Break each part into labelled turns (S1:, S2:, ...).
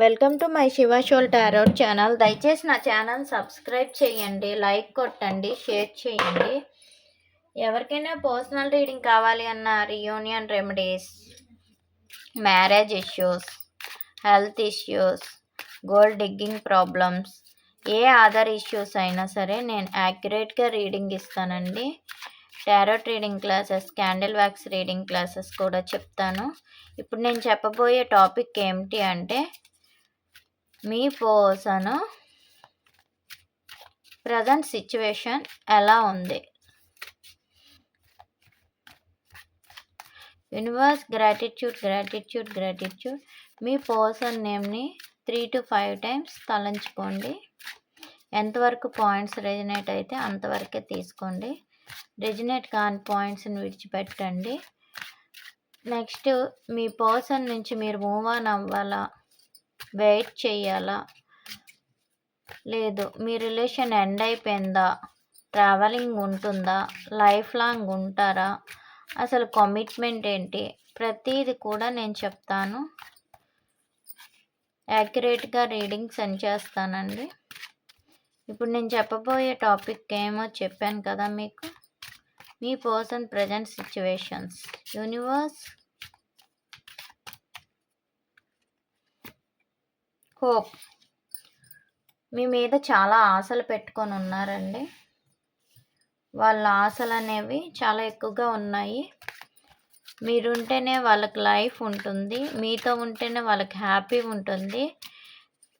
S1: Welcome to my Shiva soul tarot channel. దయచేసి నా channel subscribe చేయండి లైక్ కొట్టండి షేర్ చేయండి. ఎవరికైనా పర్సనల్ రీడింగ్ కావాలి అన్న reunion remedies marriage issues health issues gold digging problems ఏ అదర్ ఇష్యూస్ అయినా సరే నేను యాక్యురేట్గా రీడింగ్ ఇస్తానండి. Tarot reading classes candle wax reading classes కూడా చెప్తాను. ఇప్పుడు నేను చెప్పబోయే టాపిక్ ఏమిటి అంటే మీ ప్రజెంట్ సిచ్యువేషన్ ఎలా ఉంది? Universe gratitude gratitude gratitude. మీ పర్సన్ నేమ్ని త్రీ టు ఫైవ్ టైమ్స్ తలంచుకోండి. ఎంతవరకు పాయింట్స్ రెజినేట్ అయితే అంతవరకే తీసుకోండి. రెజినేట్ కాని పాయింట్స్ని విడిచిపెట్టండి. నెక్స్ట్ మీ పర్సన్ నుంచి మీరు మూవ్ ఆన్ అవ్వాలా? వెయిట్ చేయాలా లేదు మీ రిలేషన్ ఎండ్ అయిపోయిందా? ట్రావెలింగ్ ఉంటుందా? లైఫ్ లాంగ్ ఉంటారా? అసలు కమిట్మెంట్ ఏంటి? ప్రతిది కూడా నేను చెప్తాను. యాక్యురేట్గా రీడింగ్ సెండ్ చేస్తానండి. ఇప్పుడు నేను చెప్పబోయే టాపిక్ ఏమో చెప్పాను కదా మీకు. మీ person present situations. Universe hope. మీ మీద చాలా ఆశలు పెట్టుకొని ఉన్నారండి. వాళ్ళ ఆశలు అనేవి చాలా ఎక్కువగా ఉన్నాయి. మీరుంటేనే వాళ్ళకి లైఫ్ ఉంటుంది. మీతో ఉంటేనే వాళ్ళకి హ్యాపీ ఉంటుంది.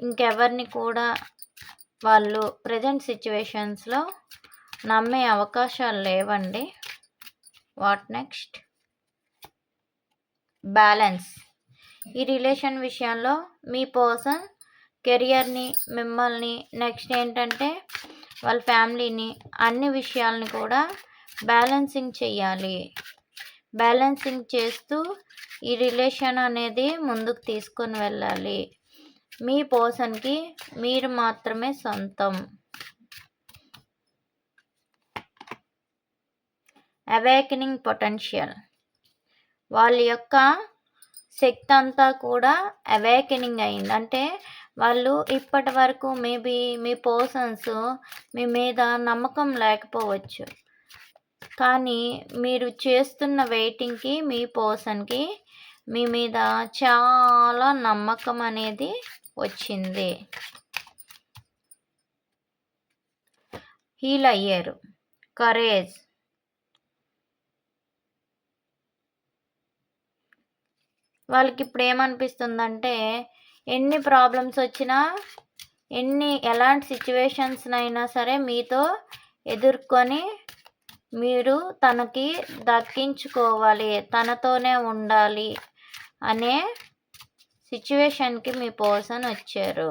S1: ఇంకెవరిని కూడా వాళ్ళు ప్రజెంట్ సిచ్యువేషన్స్లో నమ్మే అవకాశాలు లేవండి. What next? బ్యాలెన్స్. ఈ రిలేషన్ విషయంలో మీ పర్సన్ కెరియర్ని మిమ్మల్ని నెక్స్ట్ ఏంటంటే వాళ్ళ ఫ్యామిలీని అన్ని విషయాలని కూడా బ్యాలెన్సింగ్ చేయాలి. బ్యాలెన్సింగ్ చేస్తూ ఈ రిలేషన్ అనేది ముందుకు తీసుకొని వెళ్ళాలి. మీ పర్సన్కి మీరు మాత్రమే సొంతం. Awakening potential. వాళ్ళ యొక్క శక్తి అంతా కూడా అవేకెనింగ్ అయింది. అంటే వాళ్ళు ఇప్పటి వరకు మేబీ మీ పర్సన్స్ మీ మీద నమ్మకం లేకపోవచ్చు. కానీ మీరు చేస్తున్న వెయిటింగ్కి మీ పర్సన్కి మీ మీద చాలా నమ్మకం అనేది వచ్చింది. హీల్ అయ్యారు. కరేజ్ వాళ్ళకి ఇప్పుడు ఏమనిపిస్తుందంటే ఎన్ని ప్రాబ్లమ్స్ వచ్చినా ఎన్ని ఎలాంటి సిచ్యువేషన్స్నైనా సరే మీతో ఎదుర్కొని మీరు తనకి దక్కించుకోవాలి తనతోనే ఉండాలి అనే సిచ్యువేషన్కి మీ పర్సన్ వచ్చారు.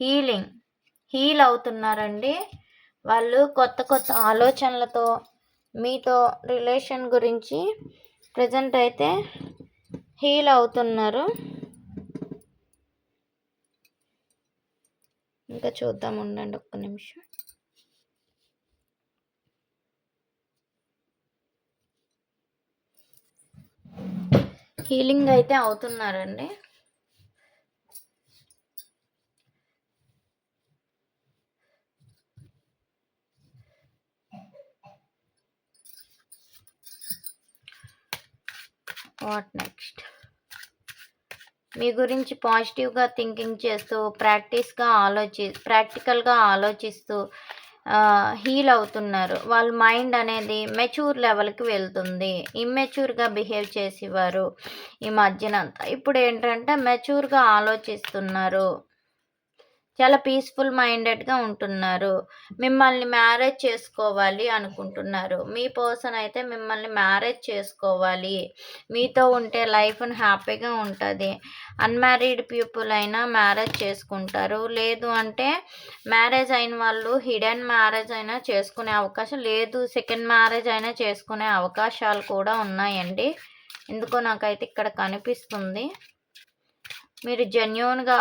S1: హీలింగ్. హీల్ అవుతున్నారండి. వాళ్ళు కొత్త కొత్త ఆలోచనలతో మీతో రిలేషన్ గురించి ప్రజెంట్ అయితే హీల్ అవుతున్నారు. ఇంకా చూద్దాం ఉండండి ఒక్క నిమిషం. హీలింగ్ అయితే అవుతున్నారండి. What next? మీ గురించి పాజిటివ్గా థింకింగ్ చేస్తూ ప్రాక్టీస్గా ఆలోచి ప్రాక్టికల్గా ఆలోచిస్తూ హీల్ అవుతున్నారు. వాళ్ళ మైండ్ అనేది మెచ్యూర్ లెవెల్కి వెళ్తుంది. ఇమ్మెచ్యూర్గా బిహేవ్ చేసేవారు ఈ మధ్యనంతా. ఇప్పుడు ఏంటంటే మెచ్యూర్గా ఆలోచిస్తున్నారు. చాలా పీస్ఫుల్ మైండెడ్గా ఉంటున్నారు. మిమ్మల్ని మ్యారేజ్ చేసుకోవాలి అనుకుంటున్నారు. మీ పర్సన్ అయితే మిమ్మల్ని మ్యారేజ్ చేసుకోవాలి. మీతో ఉంటే లైఫ్ని హ్యాపీగా ఉంటుంది. అన్మ్యారీడ్ పీపుల్ అయినా మ్యారేజ్ చేసుకుంటారు. లేదు అంటే మ్యారేజ్ అయిన వాళ్ళు హిడెన్ మ్యారేజ్ అయినా చేసుకునే అవకాశం లేదు. సెకండ్ మ్యారేజ్ అయినా చేసుకునే అవకాశాలు కూడా ఉన్నాయండి. ఎందుకో నాకైతే ఇక్కడ కనిపిస్తుంది. మీరు జెన్యున్గా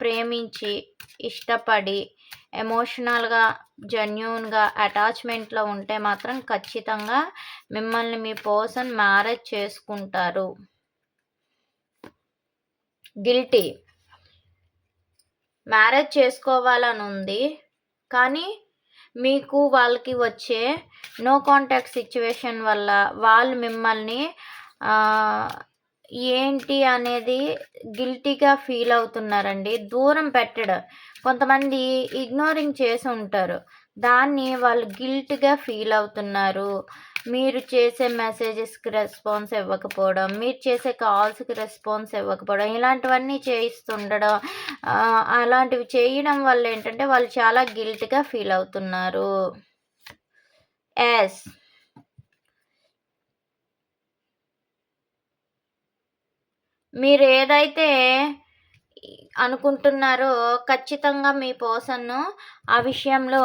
S1: ప్రేమించి ఇష్టపడి ఎమోషనల్గా జెన్యున్గా అటాచ్మెంట్లో ఉంటే మాత్రం ఖచ్చితంగా మిమ్మల్ని మీ పర్సన్ మ్యారేజ్ చేసుకుంటారు. గిల్టీ. మ్యారేజ్ చేసుకోవాలని ఉంది కానీ మీకు వాళ్ళకి వచ్చే నో కాంటాక్ట్ సిచ్యువేషన్ వల్ల వాళ్ళు మిమ్మల్ని ఏంటి అనేది గిల్టీగా ఫీల్ అవుతున్నారండి. దూరం పెట్టడం. కొంతమంది ఇగ్నోరింగ్ చేసి ఉంటారు. దాన్ని వాళ్ళు గిల్ట్గా ఫీల్ అవుతున్నారు. మీరు చేసే మెసేజెస్కి రెస్పాన్స్ ఇవ్వకపోవడం మీరు చేసే కాల్స్కి రెస్పాన్స్ ఇవ్వకపోవడం ఇలాంటివన్నీ చేయిస్తుండడం అలాంటివి చేయడం వల్ల ఏంటంటే వాళ్ళు చాలా గిల్ట్గా ఫీల్ అవుతున్నారు. ఎస్ మీరు ఏదైతే అనుకుంటున్నారో ఖచ్చితంగా మీ పర్సన్ను ఆ విషయంలో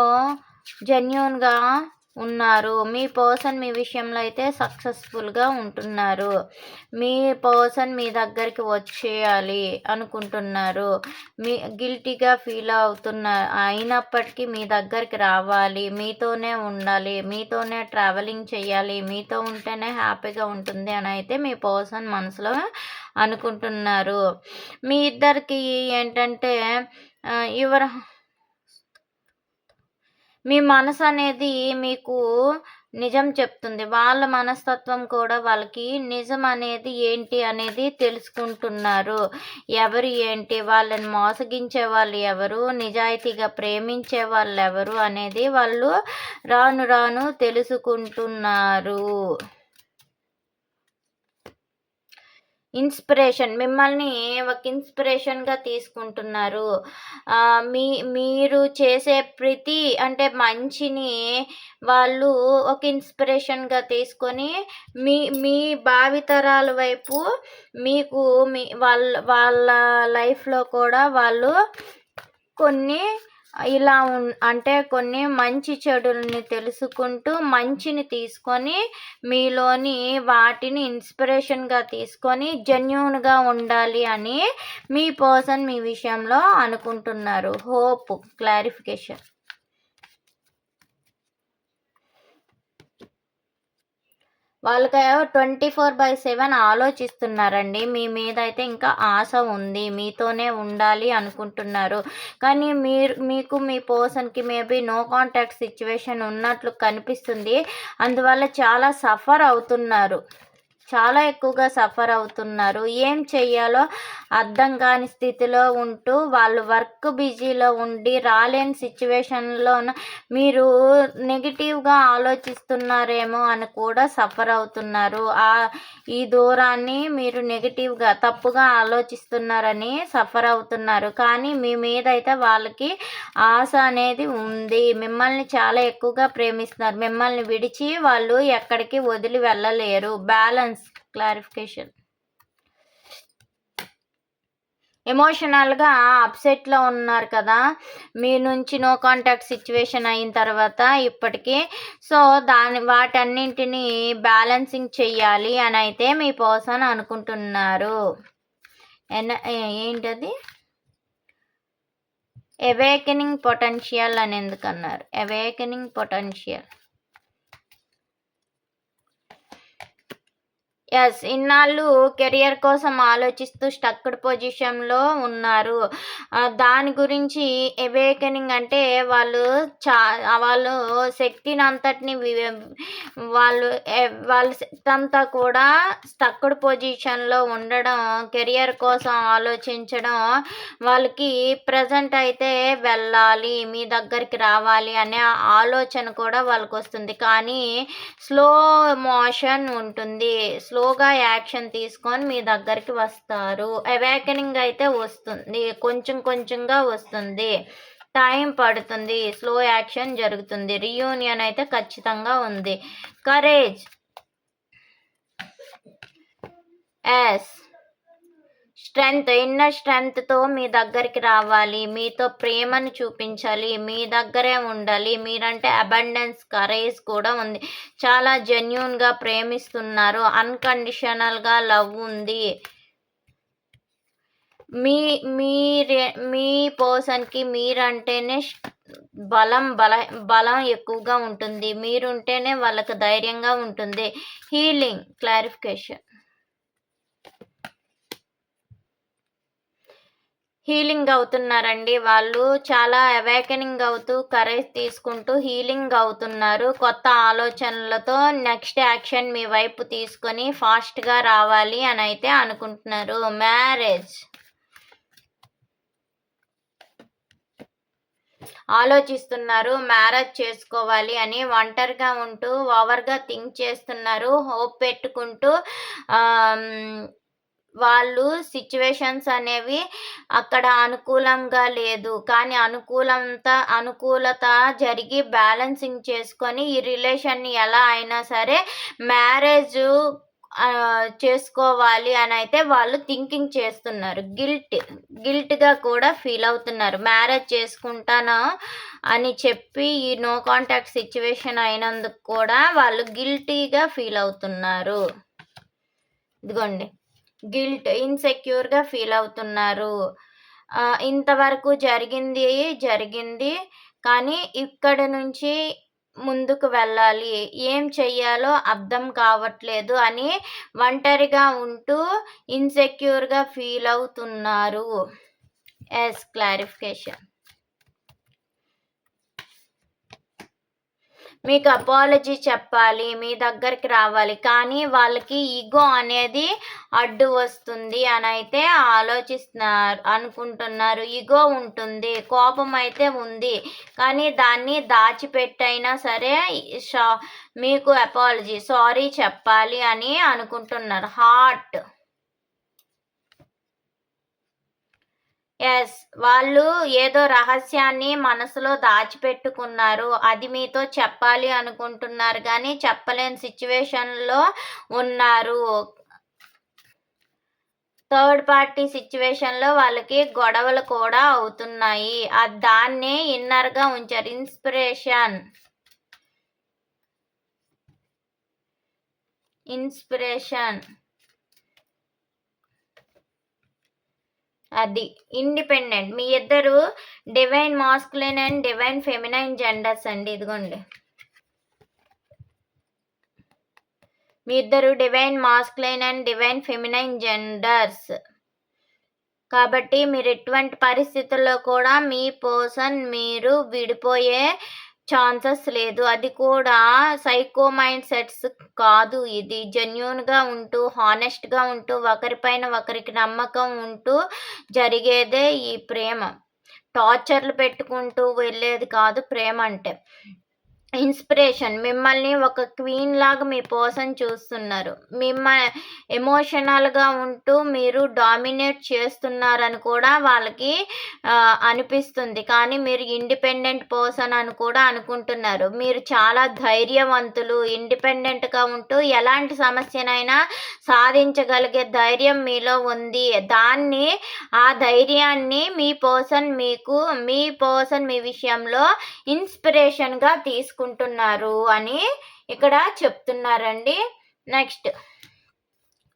S1: జెన్యున్గా ఉన్నారు. మీ పర్సన్ మీ విషయంలో అయితే సక్సెస్ఫుల్గా ఉంటున్నారు. మీ పర్సన్ మీ దగ్గరికి వచ్చేయాలి అనుకుంటున్నారు. మీ గిల్టీగా ఫీల్ అవుతున్నారు అయినప్పటికీ మీ దగ్గరికి రావాలి మీతోనే ఉండాలి మీతోనే ట్రావెలింగ్ చేయాలి మీతో ఉంటేనే హ్యాపీగా ఉంటుంది అని అయితే మీ పర్సన్ మనసులో అనుకుంటున్నారు. మీ ఇద్దరికి ఏంటంటే ఎవరు మీ మనసు అనేది మీకు నిజం చెప్తుంది. వాళ్ళ మనస్తత్వం కూడా వాళ్ళకి నిజం అనేది ఏంటి అనేది తెలుసుకుంటున్నారు. ఎవరు ఏంటి? వాళ్ళని మోసగించే వాళ్ళు ఎవరు? నిజాయితీగా ప్రేమించే వాళ్ళు ఎవరు అనేది వాళ్ళు రాను రాను తెలుసుకుంటున్నారు. ఇన్స్పిరేషన్ మిమ్మల్ని ఒక ఇన్స్పిరేషన్గా తీసుకుంటున్నారు. మీ మీరు చేసే ప్రతి అంటే మంచిని వాళ్ళు ఒక ఇన్స్పిరేషన్గా తీసుకొని మీ మీ భావితరాల వైపు మీకు మీ వాళ్ళ వాళ్ళ లైఫ్లో కూడా వాళ్ళు కొన్ని ఇలా అంటే కొన్ని మంచి చెడుల్ని తెలుసుకుంటూ మంచిని తీసుకొని మీలోని వాటిని ఇన్స్పిరేషన్గా తీసుకొని జెన్యున్గా ఉండాలి అని మీ పర్సన్ మీ విషయంలో అనుకుంటున్నారు. Hope clarification. వాళ్ళకి ట్వంటీ ఫోర్ బై సెవెన్ ఆలోచిస్తున్నారండి. మీ మీద అయితే ఇంకా ఆశ ఉంది. మీతోనే ఉండాలి అనుకుంటున్నారు. కానీ మీరు మీకు మీ పర్సన్కి మేబీ నో కాంటాక్ట్ సిచ్యువేషన్ ఉన్నట్లు కనిపిస్తుంది. అందువల్ల చాలా సఫర్ అవుతున్నారు. చాలా ఎక్కువగా సఫర్ అవుతున్నారు. ఏం చెయ్యాలో అర్థం కాని స్థితిలో ఉంటూ వాళ్ళు వర్క్ బిజీలో ఉండి రాలేని సిచ్యువేషన్లో మీరు నెగిటివ్గా ఆలోచిస్తున్నారేమో అని కూడా సఫర్ అవుతున్నారు. ఆ ఈ దూరాన్ని మీరు నెగిటివ్గా తప్పుగా ఆలోచిస్తున్నారని సఫర్ అవుతున్నారు. కానీ మీ మీద అయితే వాళ్ళకి ఆశ అనేది ఉంది. మిమ్మల్ని చాలా ఎక్కువగా ప్రేమిస్తున్నారు. మిమ్మల్ని విడిచి వాళ్ళు ఎక్కడికి వదిలి వెళ్ళలేరు. Balance clarification. ఎమోషనల్గా అప్సెట్లో ఉన్నారు కదా మీ నుంచి నో కాంటాక్ట్ సిచ్యువేషన్ అయిన తర్వాత ఇప్పటికీ. సో దాని వాటన్నింటినీ బ్యాలెన్సింగ్ చెయ్యాలి అని అయితే మీ పర్సన్ అనుకుంటున్నారు. ఎన్ ఏంటది? అవేకనింగ్ పొటెన్షియల్ అని ఎందుకన్నారు? Awakening potential. ఎస్ ఇన్నాళ్ళు కెరియర్ కోసం ఆలోచిస్తూ స్టక్డ్ పొజిషన్లో ఉన్నారు. దాని గురించి ఎవేకనింగ్ అంటే వాళ్ళు చా వాళ్ళు శక్తిని అంతటిని వాళ్ళు వాళ్ళ శక్తి అంతా కూడా స్టక్డ్ పొజిషన్లో ఉండడం కెరియర్ కోసం ఆలోచించడం వాళ్ళకి ప్రజెంట్ అయితే వెళ్ళాలి మీ దగ్గరికి రావాలి అనే ఆలోచన కూడా వాళ్ళకి వస్తుంది కానీ స్లో మోషన్ ఉంటుంది. స్లో స్లోగా యాక్షన్ తీసుకొని మీ దగ్గరికి వస్తారు. అవేకనింగ్ అయితే వస్తుంది. కొంచెం కొంచెంగా వస్తుంది. టైం పడుతుంది. స్లో యాక్షన్ జరుగుతుంది. రియూనియన్ అయితే ఖచ్చితంగా ఉంది. కరేజ్. ఎస్. స్ట్రెంగ్త్ ఇన్నర్ స్ట్రెంగ్త్తో మీ దగ్గరికి రావాలి. మీతో ప్రేమను చూపించాలి. మీ దగ్గరే ఉండాలి. మీరంటే అబండెన్స్ కరేజ్ కూడా ఉంది. చాలా జెన్యున్గా ప్రేమిస్తున్నారు. అన్కండిషనల్గా లవ్ ఉంది. మీ మీరే మీ పర్సన్కి మీరంటేనే బలం బల బలం ఎక్కువగా ఉంటుంది. మీరుంటేనే వాళ్ళకి ధైర్యంగా ఉంటుంది. Healing clarification. హీలింగ్ అవుతున్నారండి వాళ్ళు. చాలా అవేకనింగ్ అవుతూ కరేజ్ తీసుకుంటూ హీలింగ్ అవుతున్నారు. కొత్త ఆలోచనలతో నెక్స్ట్ యాక్షన్ మీ వైపు తీసుకొని ఫాస్ట్గా రావాలి అని అయితే అనుకుంటున్నారు. మ్యారేజ్. ఆలోచిస్తున్నారు. మ్యారేజ్ చేసుకోవాలి అని ఒంటరిగా ఉంటూ ఓవర్గా థింక్ చేస్తున్నారు. హోప్ పెట్టుకుంటూ వాళ్ళు సిచ్యువేషన్స్ అనేవి అక్కడ అనుకూలంగా లేదు. కానీ అనుకూలంత అనుకూలత జరిగి బ్యాలెన్సింగ్ చేసుకొని ఈ రిలేషన్ని ఎలా అయినా సరే మ్యారేజ్ చేసుకోవాలి అని అయితే వాళ్ళు థింకింగ్ చేస్తున్నారు. గిల్ట్ గిల్ట్గా కూడా ఫీల్ అవుతున్నారు. మ్యారేజ్ చేసుకుంటాను అని చెప్పి ఈ నో కాంటాక్ట్ సిచ్యువేషన్ అయినందుకు కూడా వాళ్ళు గిల్టీగా ఫీల్ అవుతున్నారు. ఇదిగోండి. గిల్ట్ ఇన్సెక్యూర్గా ఫీల్ అవుతున్నారు. ఇంతవరకు జరిగింది జరిగింది కానీ ఇక్కడ నుంచి ముందుకు వెళ్ళాలి. ఏం చెయ్యాలో అర్థం కావట్లేదు అని ఒంటరిగా ఉంటూ ఇన్సెక్యూర్గా ఫీల్ అవుతున్నారు. ఎస్ క్లారిఫికేషన్ మీకు అపాలజీ చెప్పాలి మీ దగ్గరికి రావాలి. కానీ వాళ్ళకి ఈగో అనేది అడ్డు వస్తుంది అని అయితే ఆలోచిస్తున్నారు అనుకుంటున్నారు. ఈగో ఉంటుంది కోపం అయితే ఉంది. కానీ దాన్ని దాచిపెట్టైనా సరే షా- మీకు అపాలజీ సారీ చెప్పాలి అని అనుకుంటున్నారు. హార్ట్ ఎస్ వాళ్ళు ఏదో రహస్యాన్ని మనసులో దాచిపెట్టుకున్నారు. అది మీతో చెప్పాలి అనుకుంటున్నారు కానీ చెప్పలేని సిచ్యువేషన్లో ఉన్నారు. థర్డ్ పార్టీ సిచ్యువేషన్లో వాళ్ళకి గొడవలు కూడా అవుతున్నాయి. దాన్ని ఇన్నర్గా ఉంచారు. ఇన్స్పిరేషన్. ఇన్స్పిరేషన్. అది ఇండిపెండెంట్. మీ ఇద్దరు divine masculine and divine feminine genders అండి? ఇదిగోండి. మీ ఇద్దరు divine masculine and divine feminine genders? కాబట్టి మీరు ఎటువంటి పరిస్థితుల్లో కూడా మీ పర్సన్ మీరు విడిపోయే ఛాన్సెస్ లేదు. అది కూడా సైకో మైండ్ సెట్స్ కాదు ఇది. జెన్యున్గా ఉంటూ హానెస్ట్గా ఉంటూ ఒకరిపైన ఒకరికి నమ్మకం ఉంటూ జరిగేదే ఈ ప్రేమ. టార్చర్లు పెట్టుకుంటూ వెళ్ళేది కాదు ప్రేమ అంటే. ఇన్స్పిరేషన్. మిమ్మల్ని ఒక క్వీన్ లాగా మీ పర్సన్ చూస్తున్నారు. మిమ్మ ఎమోషనల్గా ఉంటూ మీరు డామినేట్ చేస్తున్నారని కూడా వాళ్ళకి అనిపిస్తుంది. కానీ మీరు ఇండిపెండెంట్ పర్సన్ అని కూడా అనుకుంటున్నారు. మీరు చాలా ధైర్యవంతులు ఇండిపెండెంట్గా ఉంటూ ఎలాంటి సమస్యనైనా సాధించగలిగే ధైర్యం మీలో ఉంది. దాన్ని ఆ ధైర్యాన్ని మీ పర్సన్ మీకు మీ పర్సన్ మీ విషయంలో ఇన్స్పిరేషన్గా తీసుకు తీసుకుంటున్నారు అని ఇక్కడ చెప్తున్నారండి. Next.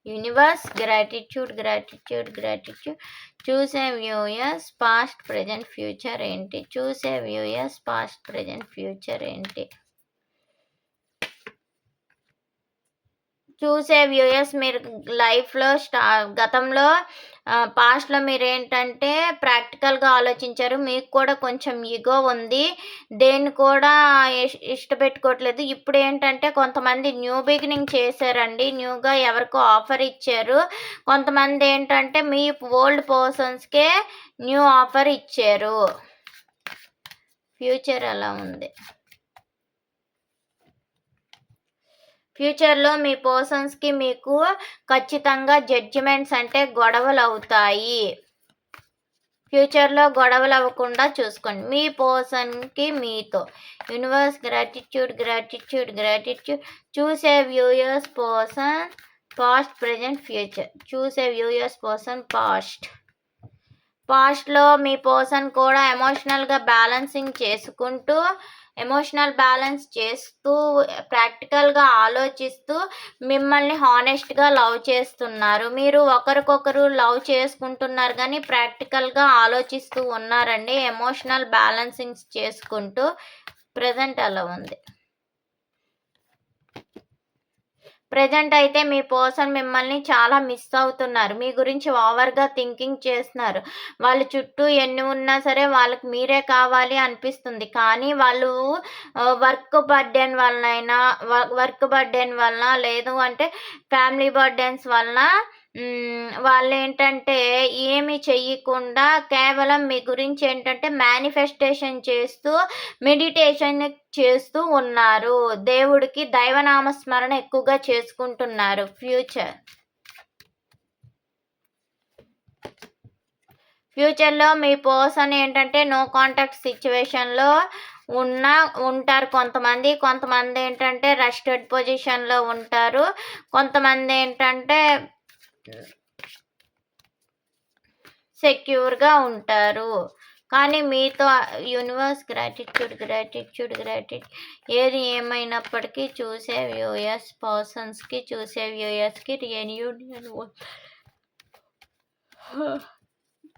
S1: Universe gratitude gratitude gratitude. చూసే వ్యూయర్స్ పాస్ట్ ప్రజెంట్ ఫ్యూచర్ ఏంటి? చూసే వ్యూయర్స్ పాస్ట్ ప్రజెంట్ ఫ్యూచర్ ఏంటి? చూసే వ్యూయర్స్ మీరు లైఫ్లో స్టా గతంలో పాస్ట్లో మీరు ఏంటంటే ప్రాక్టికల్గా ఆలోచించారు. మీకు కూడా కొంచెం ఈగో ఉంది. దేన్ని కూడా ఇష్- ఇష్టపెట్టుకోవట్లేదు. ఇప్పుడు ఏంటంటే కొంతమంది న్యూ బిగినింగ్ చేశారండి. న్యూగా ఎవరికో ఆఫర్ ఇచ్చారు. కొంతమంది ఏంటంటే మీ ఓల్డ్ పర్సన్స్కే న్యూ ఆఫర్ ఇచ్చారు. ఫ్యూచర్ ఎలా ఉంది? ఫ్యూచర్లో మీ పర్సన్స్కి మీకు ఖచ్చితంగా జడ్జిమెంట్స్ అంటే గొడవలు అవుతాయి ఫ్యూచర్లో గొడవలు అవ్వకుండా చూసుకోండి. మీ పర్సన్కి మీతో. Universe gratitude gratitude gratitude. చూసే viewers person past present future. చూసే వ్యూయర్స్ పర్సన్ పాస్ట్. పాస్ట్లో మీ పర్సన్ కూడా ఎమోషనల్గా బ్యాలెన్సింగ్ చేసుకుంటూ ఎమోషనల్ బ్యాలెన్స్ చేస్తూ ప్రాక్టికల్గా ఆలోచిస్తూ మిమ్మల్ని హానెస్ట్గా లవ్ చేస్తున్నారు. మీరు ఒకరికొకరు లవ్ చేసుకుంటున్నారు కానీ ప్రాక్టికల్గా ఆలోచిస్తూ ఉన్నారండి. ఎమోషనల్ బ్యాలెన్సింగ్స్ చేసుకుంటూ ప్రజెంట్ అలా ఉంది. ప్రజెంట్ అయితే మీ పర్సన్ మిమ్మల్ని చాలా మిస్ అవుతున్నారు. మీ గురించి ఓవర్గా థింకింగ్ చేస్తున్నారు. వాళ్ళ చుట్టూ ఎన్ని ఉన్నా సరే వాళ్ళకి మీరే కావాలి అనిపిస్తుంది. కానీ వాళ్ళు వర్క్ బర్డెన్ వలనైనా వర్క్ బర్డెన్ వలన లేదు అంటే ఫ్యామిలీ బర్డెన్స్ వలన వాళ్ళు ఏంటంటే ఏమి చెయ్యకుండా కేవలం మీ గురించి ఏంటంటే మేనిఫెస్టేషన్ చేస్తూ మెడిటేషన్ చేస్తూ ఉన్నారు. దేవుడికి దైవనామ స్మరణ ఎక్కువగా చేసుకుంటున్నారు. ఫ్యూచర్ ఫ్యూచర్లో మీ పర్సన్ ఏంటంటే నో కాంటాక్ట్ సిచ్యువేషన్లో ఉన్న ఉంటారు. కొంతమంది కొంతమంది ఏంటంటే రెస్టెడ్ పొజిషన్లో ఉంటారు. కొంతమంది ఏంటంటే సెక్యూర్గా ఉంటారు. కానీ మీతో యూనివర్స్ గ్రాటిట్యూడ్ గ్రాటిట్యూడ్ గ్రాటిట్యూడ్ ఏది ఏమైనప్పటికీ చూసే వ్యూయర్స్ పర్సన్స్కి చూసే వ్యూయర్స్కి యూనియన్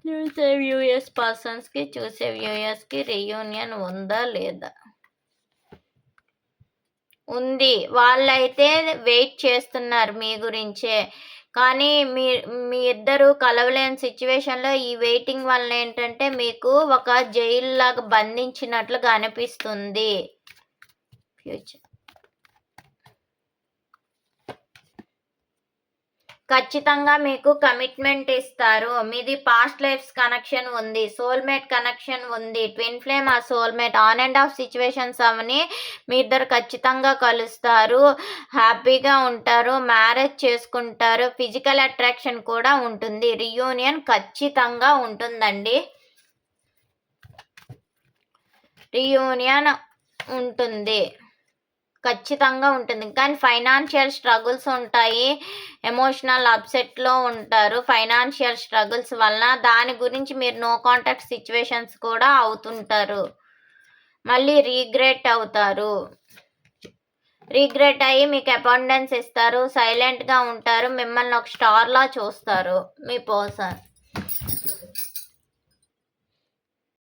S1: చూసే వ్యూయర్స్ పర్సన్స్కి చూసే వ్యూయర్స్కి రీయూనియన్ ఉందా లేదా? ఉంది. వాళ్ళైతే వెయిట్ చేస్తున్నారు మీ గురించే. కానీ మీ మీ ఇద్దరు కలవలేని సిచ్యువేషన్లో ఈ వెయిటింగ్ వల్ల ఏంటంటే మీకు ఒక జైలు లాగా బంధించినట్లుగా అనిపిస్తుంది. ఫ్యూచర్ ఖచ్చితంగా మీకు కమిట్మెంట్ ఇస్తారు. మీది పాస్ట్ లైఫ్స్ కనెక్షన్ ఉంది సోల్మేట్ కనెక్షన్ ఉంది. ట్విన్ ఫ్లేమ్ ఆ soulmate on and off situations అవన్నీ మీ ఇద్దరు ఖచ్చితంగా కలుస్తారు. హ్యాపీగా ఉంటారు మ్యారేజ్ చేసుకుంటారు ఫిజికల్ అట్రాక్షన్ కూడా ఉంటుంది. రియూనియన్ ఖచ్చితంగా ఉంటుందండి. రియూనియన్ ఉంటుంది. ఖచ్చితంగా ఉంటుంది. కానీ ఫైనాన్షియల్ స్ట్రగుల్స్ ఉంటాయి. ఎమోషనల్ అప్సెట్లో ఉంటారు. ఫైనాన్షియల్ స్ట్రగుల్స్ వలన దాని గురించి మీరు నో కాంటాక్ట్ సిచ్యువేషన్స్ కూడా అవుతుంటారు. మళ్ళీ రీగ్రెట్ అవుతారు. రీగ్రెట్ అయ్యి మీకు అపాండెన్స్ ఇస్తారు. సైలెంట్గా ఉంటారు. మిమ్మల్ని ఒక స్టార్లా చూస్తారు. మీ పర్సన్.